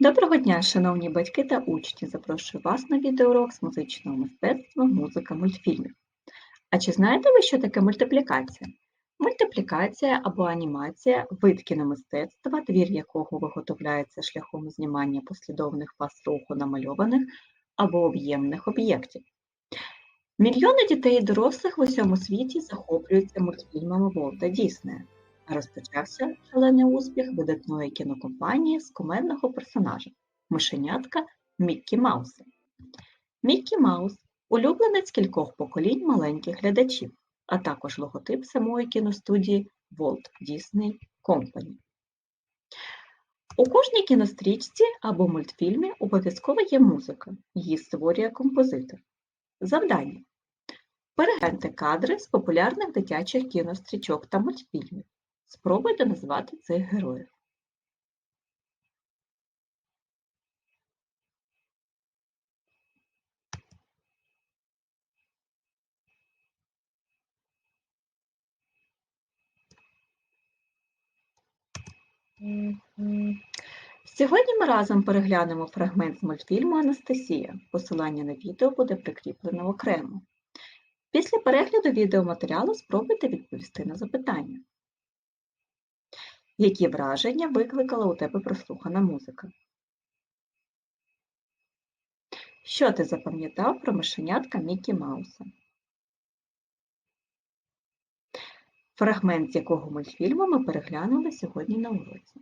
Доброго дня, шановні батьки та учні! Запрошую вас на відеоурок з музичного мистецтва, музика мультфільмів. А чи знаєте ви, що таке мультиплікація? Мультиплікація або анімація вид кіномистецтва, твір якого виготовляється шляхом знімання послідовних фаз руху намальованих або об'ємних об'єктів. Мільйони дітей і дорослих в усьому світі захоплюються мультфільмами Волта Діснея. Розпочався шалений успіх видатної кінокомпанії з кумедного персонажа мишенятка Міккі Мауса. Міккі Маус улюбленець кількох поколінь маленьких глядачів, а також логотип самої кіностудії Walt Disney Company. У кожній кінострічці або мультфільмі обов'язково є музика, її створює композитор. Завдання перегляньте кадри з популярних дитячих кінострічок та мультфільмів. Спробуйте назвати цих героїв. Сьогодні ми разом переглянемо фрагмент з мультфільму Анастасія. Посилання на відео буде прикріплено окремо. Після перегляду відеоматеріалу спробуйте відповісти на запитання. Які враження викликала у тебе прослухана музика? Що ти запам'ятав про мишенятка Мікі Мауса? Фрагмент з якого мультфільму ми переглянули сьогодні на уроці.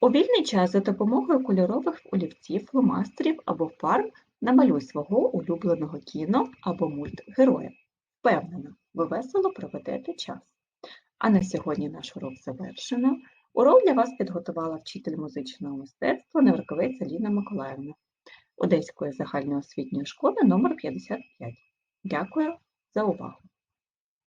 У вільний час за допомогою кольорових олівців, фломастерів або фарб намалюй свого улюбленого кіно або мультгероя. Впевнена, ви весело проведете час. А на сьогодні наш урок завершено. Урок для вас підготувала вчитель музичного мистецтва Невраковець Аліна Миколаївна Одеської загальноосвітньої школи номер 55 Дякую за увагу!